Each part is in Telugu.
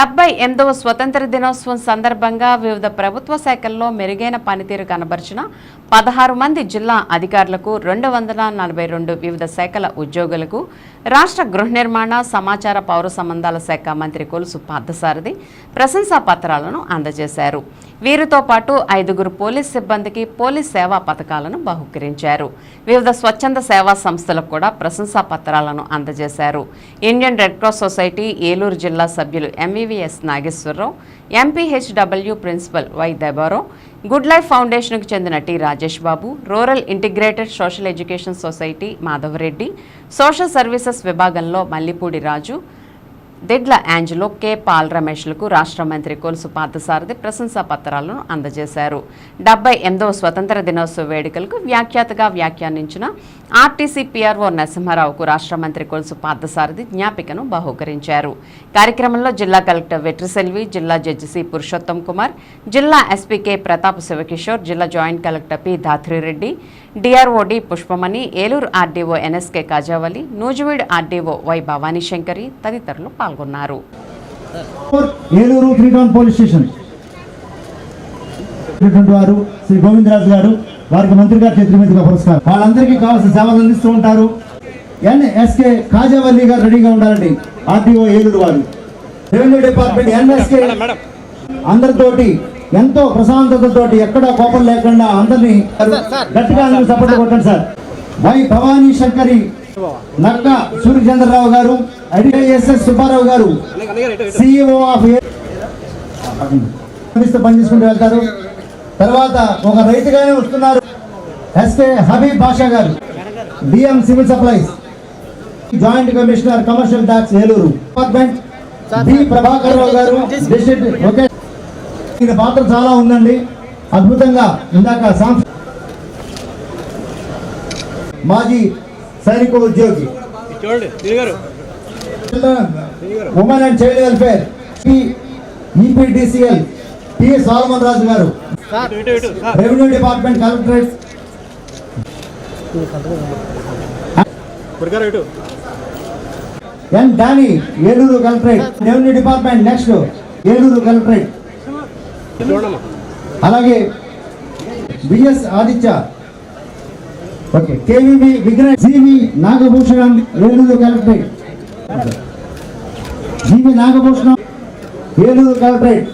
డెబ్బై ఎనిమిదవ స్వతంత్ర దినోత్సవం సందర్భంగా వివిధ ప్రభుత్వ శాఖల్లో మెరుగైన పనితీరు కనబరిచిన పదహారు మంది జిల్లా అధికారులకు రెండు వందల నలభై రెండు వివిధ శాఖల ఉద్యోగులకు రాష్ట్ర గృహ నిర్మాణ సమాచార పౌర సంబంధాల శాఖ మంత్రి కొలుసు పార్థసారథి ప్రశంసా పత్రాలను అందజేశారు. వీరితో పాటు ఐదుగురు పోలీస్ సిబ్బందికి పోలీస్ సేవా పథకాలను బహుకరించారు. వివిధ స్వచ్ఛంద సేవా సంస్థలకు కూడా ప్రశంసా పత్రాలను అందజేశారు. Indian red cross society Eluru జిల్లా సభ్యులు MVVS Nageswararao MPHW principal Y Debaro good life ఫౌండేషన్కు చెందిన T Rajesh Babu rural integrated social education society Madhavareddy social services విభాగంలో Mallipudi Raju Didla Angelo K. Paul రమేష్లకు రాష్ట్ర మంత్రి కొలుసు పార్థసారథి ప్రశంసా పత్రాలను అందజేశారు. డెబ్బై ఎనిమిదవ స్వతంత్ర దినోత్సవ వేడుకలకు వ్యాఖ్యాతగా వ్యాఖ్యానించిన ఆర్టీసీ పీఆర్ఓ నరసింహారావుకు రాష్ట్ర మంత్రి కొలుసు పార్థసారథి జ్ఞాపికను బహూకరించారు. కార్యక్రమంలో జిల్లా కలెక్టర్ వెట్రిసెల్వి జిల్లా జడ్జి సి పురుషోత్తం కుమార్ జిల్లా ఎస్పీ కె. ప్రతాప్ శివకిషోర్ జిల్లా joint collector P. Dhatrireddy DRO D Pushpamani Eluru RDO NSK Kajavali Nuzvid RDO Y Bhavani Sankari తదితరులు పాల్గొన్నారు. Eluru police station. ఉన్నటువంటి వారు శ్రీ గోవిందరాజు గారు వారికి మంత్రి గారి చేతుల మీదుగా పురస్కారం. వాళ్ళందరికీ కావాల్సిన సేవలు అందిస్తూ ఉంటారు. ఎన్ఎస్కే కాజావల్లి గారు రెడీగా ఉండాలండి. ఆర్టీఓ ఏలూరు వారు. రెవెన్యూ డిపార్ట్మెంట్ ఎన్ఎస్కే అందరితోటి ఎంతో ప్రశాంతతతోటి ఎక్కడ కోపం లేకుండా అందరినీ గట్టిగా సపోర్ట్ కొట్టండి సార్. వై భవానీ శంకరి నక్క సూర్యచంద్రరావు గారు ఐడిఎస్ఎస్ సుబ్బారావు గారు సిఇఓ ఆఫ్ పనిచేసుకుంటూ వెళ్తారు. తర్వాత ఒక రైతుగానే వస్తున్నారు. SK Habib Basha garu BM civil supplies joint commissioner commercial tax Eluru department B Prabhakar Rao garu district okay ఈయన పాత్ర చాలా ఉందండి. అద్భుతంగా ఇందాక సాంస్ మాజీ సైనిక ఉద్యోగి. Women and child welfare EPDCL T Salman Raju garu. Revenue department collectorate. N Danny Eluru collectorate. Revenue department next Eluru collectorate. అలాగే BS Aditya okay. KVV Vighna GV Nagabhushanam Eluru collectorate. GV Nagabhushanam Eluru collectorate.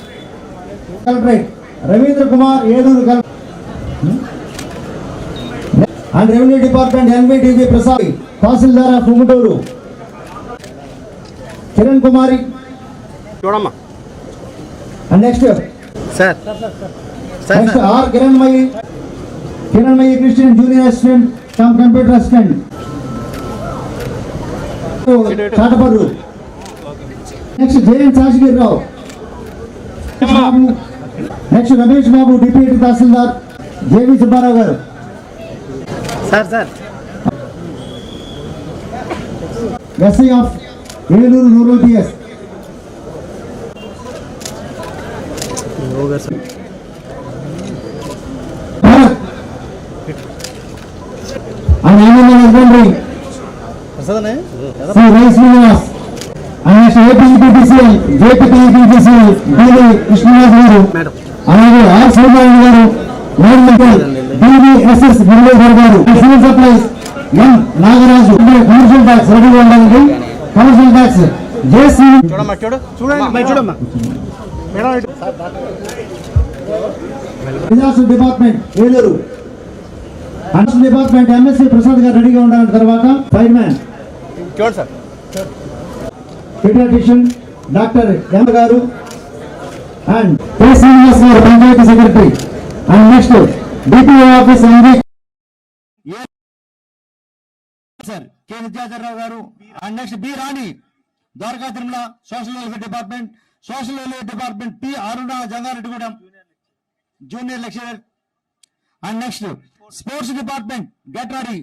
Collectorate. Ravindra Kumar Eluru collectorate. And revenue department NBDB Prasad tahsildar of Unguturu Kiran Kumari. చూడమ్మా. And next. Sir. Next R Kiranmayi. Kiranmayi Christian junior assistant cum computer assistant. Chataparru. Next JN Sasagiri Rao. Next Ramesh Babu deputy tahsildar JV Subbarao garu. Sir sir. SI of Eluru rural PS Animal husbandry. Shri Y Srinivas. Next APPCL JPPCL BV Krishnaraju garu అలాగే R Srinarayana garu government BVSS Muralidhar garu civil supplies M Nagaraju commercial tax రెడీగా ఉండాలండి కమర్షియల్ ట్యాక్స్ జేసీ. చూడమ్మా చూడు. చూడండి చూడమ్మా. Madam department. Eluru under department MSc Prasad garu రెడీగా ఉండాలని తర్వాత ఫైర్ మ్యాన్ చూడండి sir. Paediatrician doctor M garu and K Srinivas garu panchayat secretary. And next DPO office MD sir K Vidyadhararao garu. And next B Rani Dwaraka Tirumala social welfare department social welfare department P Aruna Jangareddygudem junior lecturer and next sports department get ready.